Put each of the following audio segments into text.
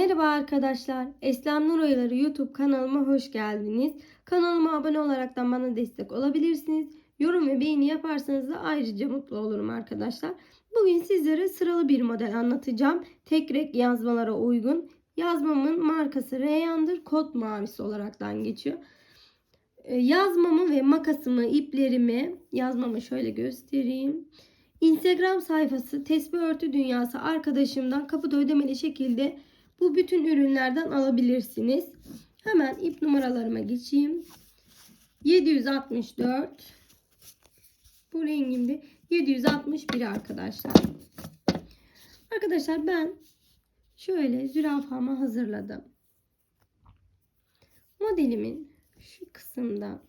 Merhaba arkadaşlar. Eslem Nur Oyaları YouTube kanalıma hoş geldiniz. Kanalıma abone olaraktan bana destek olabilirsiniz. Yorum ve beğeni yaparsanız da ayrıca mutlu olurum arkadaşlar. Bugün sizlere sıralı bir model anlatacağım. Tek renk yazmalara uygun. Yazmamın markası Reyhan'dır. Kod mavisi olaraktan geçiyor. Ee, Yazmamı ve makasımı, iplerimi, yazmamı şöyle göstereyim. Instagram sayfası Tesbih Örtü Dünyası arkadaşımdan kapıda ödemeli şekilde bu bütün ürünlerden alabilirsiniz. Hemen ip numaralarıma geçeyim. 764 bu rengimde 761 arkadaşlar. Arkadaşlar ben şöyle zürafamı hazırladım. Modelimin şu kısımda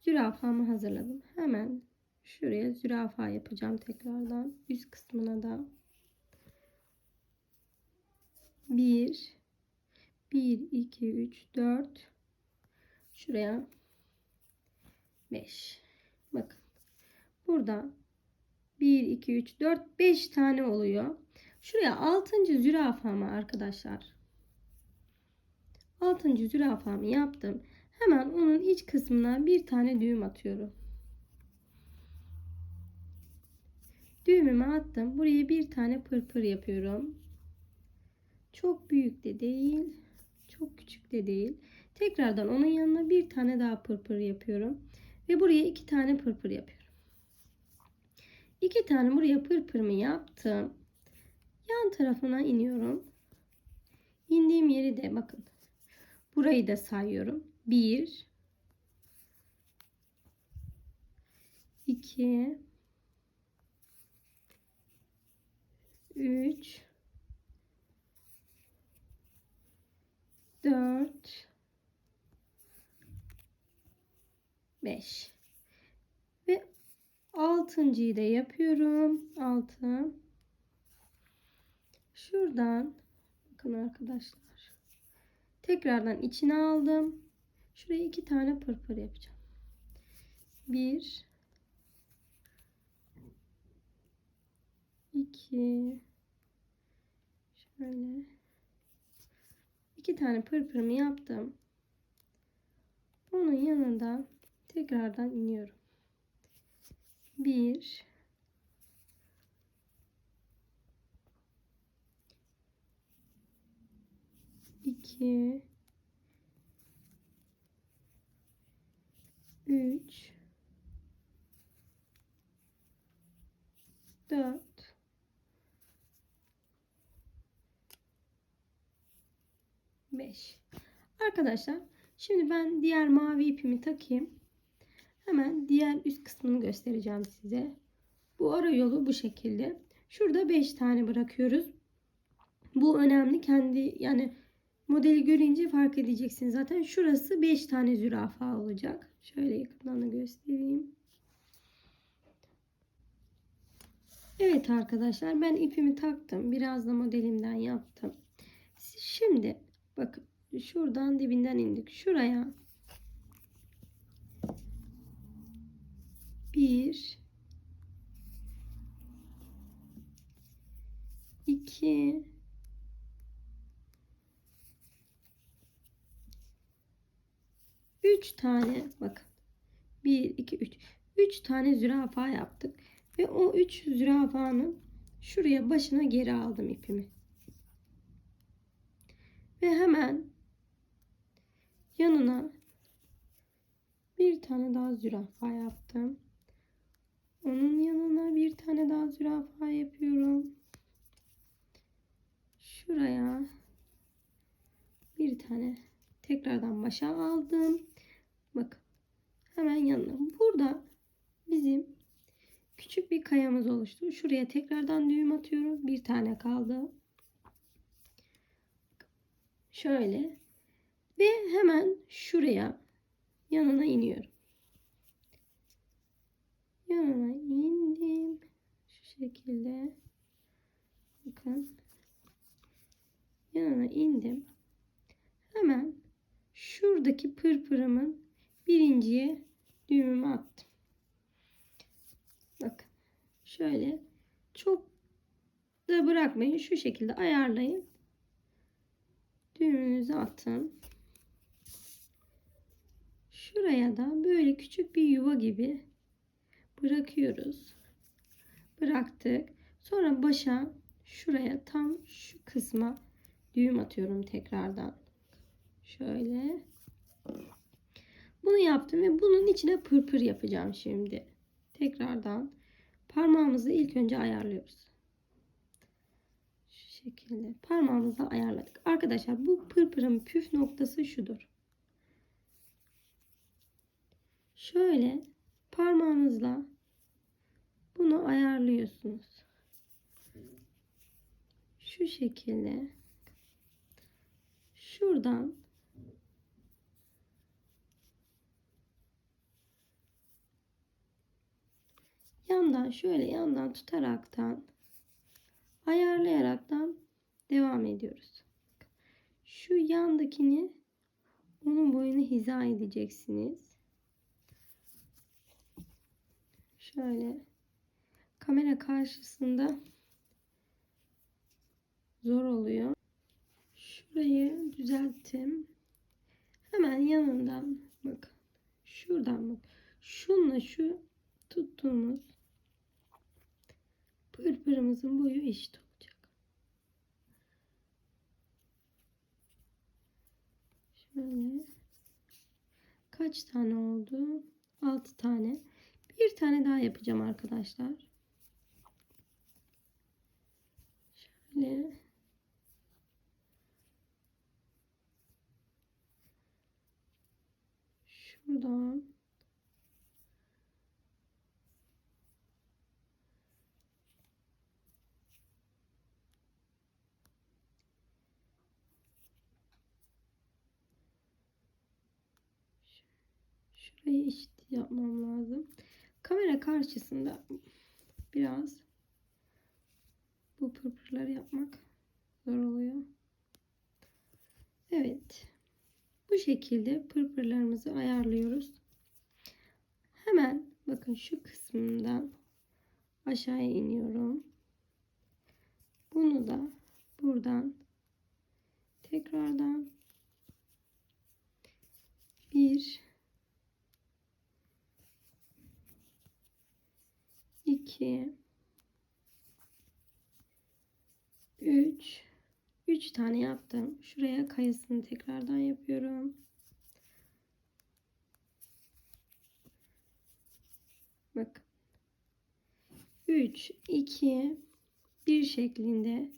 zürafamı hazırladım. Hemen şuraya zürafa yapacağım tekrardan. Üst kısmına da 1 1 2 3 4 şuraya 5 bakın. Burada 1 2 3 4 5 tane oluyor. Şuraya 6. zürafamı arkadaşlar. 6. zürafamı yaptım. Hemen onun iç kısmına bir tane düğüm atıyorum. Düğümümü attım. Buraya bir tane pırpır yapıyorum çok büyük de değil. Çok küçük de değil. Tekrardan onun yanına bir tane daha pırpır yapıyorum. Ve buraya iki tane pırpır yapıyorum. İki tane buraya pırpırımı yaptım. Yan tarafına iniyorum. İndiğim yeri de bakın. Burayı da sayıyorum. Bir, iki, üç, 4 5 ve altıncıyı da yapıyorum. 6 şuradan bakın arkadaşlar. Tekrardan içine aldım. Şuraya iki tane pırpır yapacağım. 1 2 şöyle iki tane pırpırımı yaptım. Onun yanında tekrardan iniyorum. Bir, iki, üç, dört, 5. Arkadaşlar şimdi ben diğer mavi ipimi takayım. Hemen diğer üst kısmını göstereceğim size. Bu ara yolu bu şekilde. Şurada 5 tane bırakıyoruz. Bu önemli. Kendi yani modeli görünce fark edeceksiniz. Zaten şurası 5 tane zürafa olacak. Şöyle yakından da göstereyim. Evet arkadaşlar ben ipimi taktım. Biraz da modelimden yaptım. Şimdi Bakın şuradan dibinden indik. Şuraya. Bir. İki. Üç tane bakın bir iki üç. Üç tane zürafa yaptık ve o üç zürafanın şuraya başına geri aldım ipimi. Ve hemen yanına bir tane daha zürafa yaptım. Onun yanına bir tane daha zürafa yapıyorum. Şuraya bir tane tekrardan başa aldım. Bakın hemen yanına. Burada bizim küçük bir kayamız oluştu. Şuraya tekrardan düğüm atıyorum. Bir tane kaldı. Şöyle. Ve hemen şuraya yanına iniyorum. Yanına indim. Şu şekilde. Bakın. Yanına indim. Hemen şuradaki pırpırımın birinciye düğümümü attım. Bakın. Şöyle çok da bırakmayın. Şu şekilde ayarlayın. Düğümünüzü atın. Şuraya da böyle küçük bir yuva gibi bırakıyoruz. Bıraktık. Sonra başa şuraya tam şu kısma düğüm atıyorum tekrardan. Şöyle. Bunu yaptım ve bunun içine pırpır yapacağım şimdi. Tekrardan parmağımızı ilk önce ayarlıyoruz. Şekilde parmağımızla ayarladık. Arkadaşlar bu pırpırın püf noktası şudur. Şöyle parmağınızla bunu ayarlıyorsunuz. Şu şekilde şuradan yandan şöyle yandan tutaraktan ayarlayaraktan devam ediyoruz. Şu yandakini onun boyunu hiza edeceksiniz. Şöyle kamera karşısında zor oluyor. Şurayı düzelttim. Hemen yanından bakın. Şuradan bak. Şunla şu tuttuğumuz pırpırımızın boyu eşit olacak. Şöyle kaç tane oldu? 6 tane. Bir tane daha yapacağım arkadaşlar. Şöyle şuradan şurayı eşit yapmam lazım. Kamera karşısında biraz bu pırpırları yapmak zor oluyor. Evet. Bu şekilde pırpırlarımızı ayarlıyoruz. Hemen bakın şu kısmından aşağıya iniyorum. Bunu da buradan tekrardan bir 2 3 3 tane yaptım. Şuraya kayısını tekrardan yapıyorum. Bak. 3 2 1 şeklinde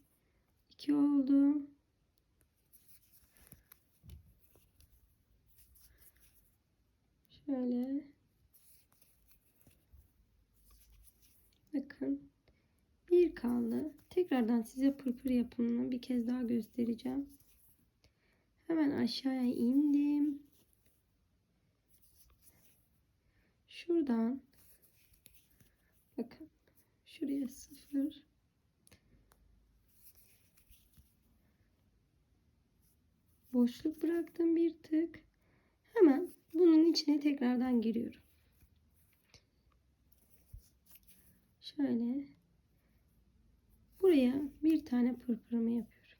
2 oldu. Şöyle Bakın. Bir kaldı. Tekrardan size pırpır yapımını bir kez daha göstereceğim. Hemen aşağıya indim. Şuradan bakın şuraya sıfır boşluk bıraktım bir tık. Hemen bunun içine tekrardan giriyorum. Şöyle buraya bir tane pırpırımı yapıyorum.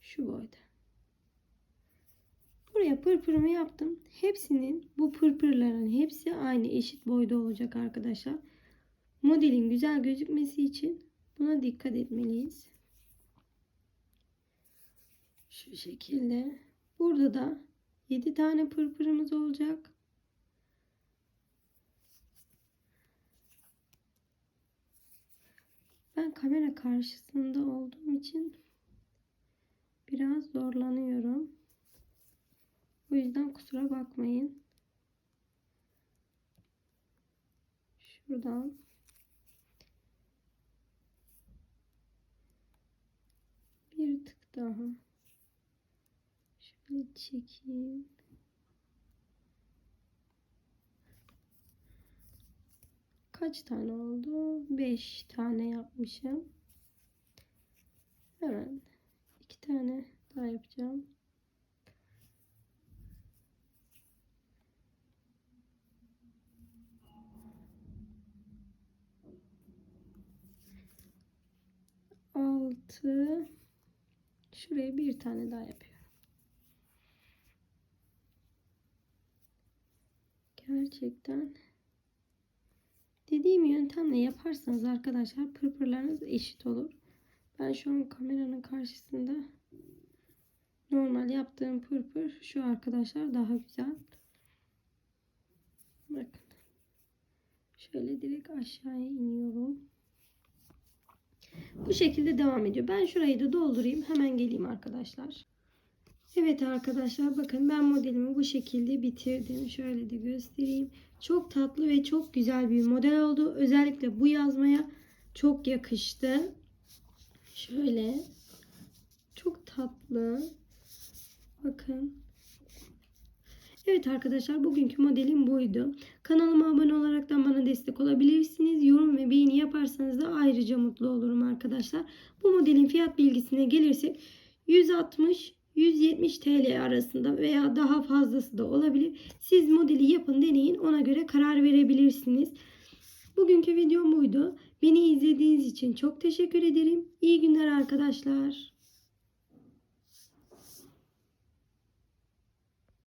Şu boyda. Buraya pırpırımı yaptım. Hepsinin bu pırpırların hepsi aynı eşit boyda olacak arkadaşlar. Modelin güzel gözükmesi için buna dikkat etmeliyiz. Şu şekilde. Burada da 7 tane pırpırımız olacak. Ben kamera karşısında olduğum için biraz zorlanıyorum. O yüzden kusura bakmayın. Şuradan bir tık daha şöyle çekeyim. Kaç tane oldu? 5 tane yapmışım. Hemen iki tane daha yapacağım. Altı Şuraya bir tane daha yapıyorum. Gerçekten dediğim yöntemle yaparsanız arkadaşlar pırpırlarınız eşit olur. Ben şu an kameranın karşısında normal yaptığım pırpır şu arkadaşlar daha güzel. Bakın. Şöyle direkt aşağıya iniyorum. Bu şekilde devam ediyor. Ben şurayı da doldurayım. Hemen geleyim arkadaşlar. Evet arkadaşlar bakın ben modelimi bu şekilde bitirdim. Şöyle de göstereyim. Çok tatlı ve çok güzel bir model oldu. Özellikle bu yazmaya çok yakıştı. Şöyle. Çok tatlı. Bakın. Evet arkadaşlar bugünkü modelim buydu. Kanalıma abone olaraktan bana destek olabilirsiniz. Yorum ve beğeni yaparsanız da ayrıca mutlu olurum arkadaşlar. Bu modelin fiyat bilgisine gelirsek 160 170 TL arasında veya daha fazlası da olabilir. Siz modeli yapın deneyin ona göre karar verebilirsiniz. Bugünkü videom buydu. Beni izlediğiniz için çok teşekkür ederim. İyi günler arkadaşlar.